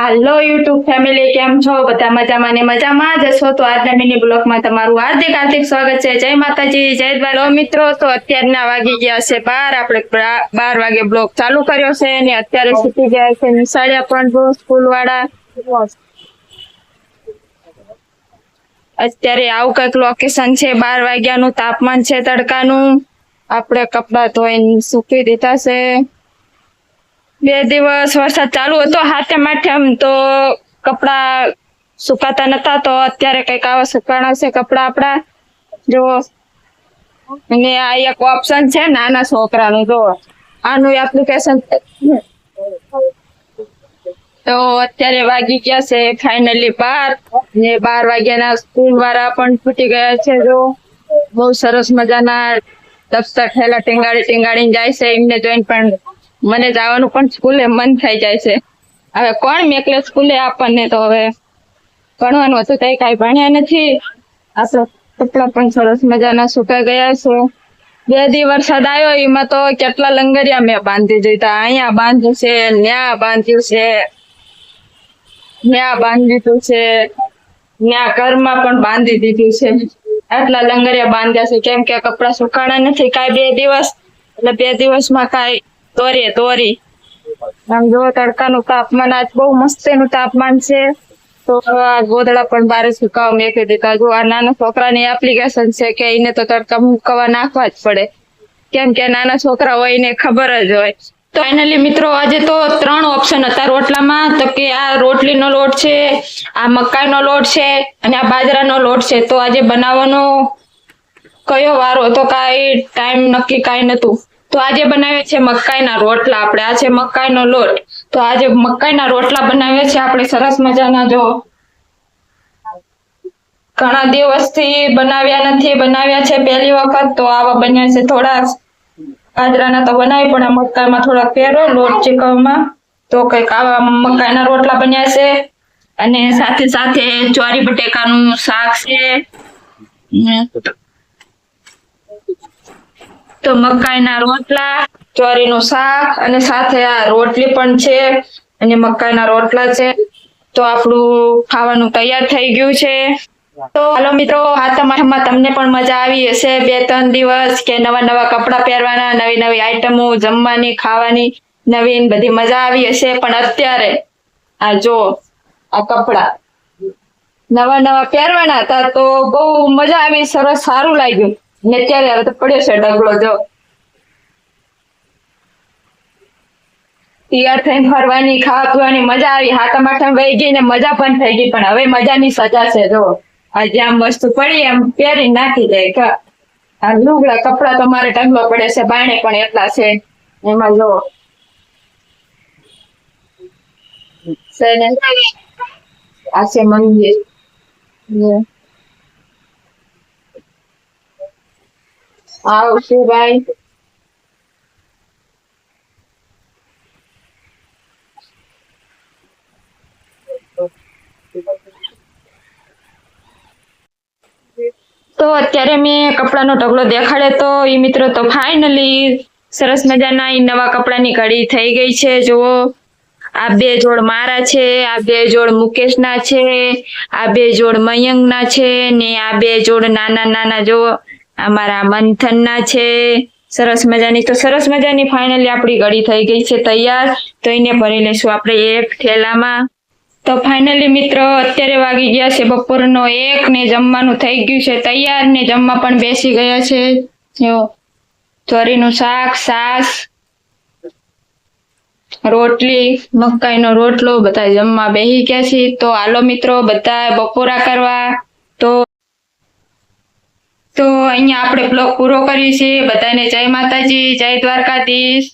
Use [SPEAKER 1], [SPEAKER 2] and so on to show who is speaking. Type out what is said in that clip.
[SPEAKER 1] હાલો YouTube family કેમ છો? બધા મજામાં ને મજામાં જ છો તો આજના મિની બ્લોગમાં તમારું હાર્દિક હાર્દિક સ્વાગત છે. જય માતાજી, જય દ્વારો મિત્રો, તો અત્યારના વાગી ગયા છે બાર. આપણે બાર વાગે બ્લોગ ચાલુ કર્યો છે ને અત્યારે છૂટી ગયા છે નિશાળિયા પણ સ્કૂલ વાળા અત્યારે આવું કંઈક લોકેશન છે, બાર વાગ્યાનું તાપમાન છે તડકાનું. આપણે કપડાં ધોઈને સૂકી દીધા છે. બે દિવસ વરસાદ ચાલુ હતો, હાથે આમ તો કપડા સુકાતા નતા, તો અત્યારે કંઈક આવા સુકાણા છે કપડા આપડા. જો અને આ એક ઓપ્શન છે નાના છોકરાનું જો આનું એપ્લિકેશન તો અત્યારે વાગી ગયા છે ફાઇનલી બાર. ને બાર વાગ્યાના સ્કૂલ વાળા પણ છૂટી ગયા છે જો બહુ સરસ મજાના દફતર ઠેલા ટીંગાડી ટીંગાડીને જાય છે, એમને જોઈને પણ મને જવાનું પણ સ્કૂલે મન થઈ જાય છે. હવે કોણ મેકલે સ્કૂલે આપણને તો હવે ભણવાનું હતું કાંઈ ભણ્યા નથી. આપણે કપડા પણ સરસ મજાના સુકાઈ ગયા છે. બે દી વરસાદ આવ્યો, એમાં તો કેટલા લંગરિયા મેં બાંધી દીધા. અહીંયા બાંધ્યું છે, ન્યા બાંધ્યું છે. ન્યા બાંધી દીધું છે. ન્યા ઘરમાં પણ બાંધી દીધું છે. આટલા લંગરિયા બાંધ્યા છે. કેમ કે કપડા સુકાણા નથી. કાંઈ બે દિવસ, એટલે બે દિવસમાં કાંઈ તોરીએ તોરી. આમ જો તડકાનું તાપમાન આજ બહુ મસ્ત એનું તાપમાન છે, તો આ ગોદડા પણ બારે સુકાવા મેકી દીધા. જો આ નાના છોકરાની એપ્લિકેશન છે કે એને તો તડકા મૂકવા નાખવા જ પડે. કેમ કે નાના છોકરા હોય એને ખબર જ હોય. તો ફાઇનલી મિત્રો, આજે તો ત્રણ ઓપ્શન હતા રોટલામાં. તો કે આ રોટલીનો લોટ છે, આ મકાઈનો લોટ છે, અને આ બાજરાનો લોટ છે. તો આજે બનાવવાનો કયો વારો? તો કાંઈ ટાઈમ નક્કી કાંઈ નતું તો આજે બનાવ્યા છે મકાઈના રોટલા. આપણે આ છે મકાઈનો લોટ. તો આજે મકાઈના રોટલા બનાવ્યા છે. આપણે સરસ મજાના જો ઘણા દિવસથી બનાવ્યા નથી, બનાવ્યા છે પહેલી વખત. તો આવા બન્યા છે થોડા. બાજરાના તો બનાવી, પણ આ મકાઈમાં થોડાક ફેરો લોટ ચીકવમાં તો કંઈક આવા મકાઈના રોટલા બન્યા છે. અને સાથે સાથે ચોરી બટેકાનું શાક છે. તો મકાઈના રોટલા, ચોરીનું શાક અને સાથે આ રોટલી પણ છે અને મકાઈના રોટલા છે. તો આપણું ખાવાનું તૈયાર થઈ ગયું છે. તો હાલો મિત્રો, આ તમને પણ મજા આવી હશે. બે, ત્રણ દિવસ કે નવા નવા કપડાં પહેરવાના, નવી નવી આઈટમો જમવાની, ખાવાની, નવીન બધી મજા આવી હશે. પણ અત્યારે આ જો, આ કપડા નવા નવા પહેરવાના હતા તો બહુ મજા આવી, સરસ સારું લાગ્યું. ને અત્યારે હવે તો પડ્યો છે ડગલો, જો. તૈયાર થઈને ફરવાની, ખાવા પીવાની મજા આવી. હાથમ આઠમ વહી ગઈ ને મજા પણ થઈ ગઈ. પણ હવે મજાની સજા છે, જો. આજે આમ વસ્તુ પડી એમ પહેરી નાખી દે. આ લુગડા, કપડા તો મારે ટંગવા પડે છે, બાણે પણ એટલા છે. એમાં જો. આ છે મંદિર. આવશે ભાઈ? તો અત્યારે મેં કપડાનો ઢગલો દેખાડ્યો તો એ મિત્રો તો ફાઇનલી સરસ મજાના એ નવા કપડાની ઘડી થઈ ગઈ છે, જુઓ. આ બે જોડ મારા છે, આ બે જોડ મુકેશના છે, આ બે જોડ મયંકના છે ને આ બે જોડ નાના નાના જો અમારા મંથનના છે. સરસ મજાની. તો સરસ મજાની ફાઇનલી આપણી ઘડી થઈ ગઈ છે, તૈયાર. તો એને ભરી લઈશું આપણે એક થેલામાં તો ફાઇનલી મિત્રો, અત્યારે વાગી ગયા છે બપોરનો એક ને જમવાનું થઈ ગયું છે, તૈયાર ને જમવા પણ બેસી ગયા છે. જો ચોરીનું શાક સાસ રોટલી, મકાઈનો રોટલો, બધા જમવા બેસી ગયા છે. તો હાલો મિત્રો, બધા બપોરા કરવા. તો તો અહીંયા આપણે બ્લોગ પૂરો કરીએ છીએ. બધાને જય માતાજી જય દ્વારકાધીશ.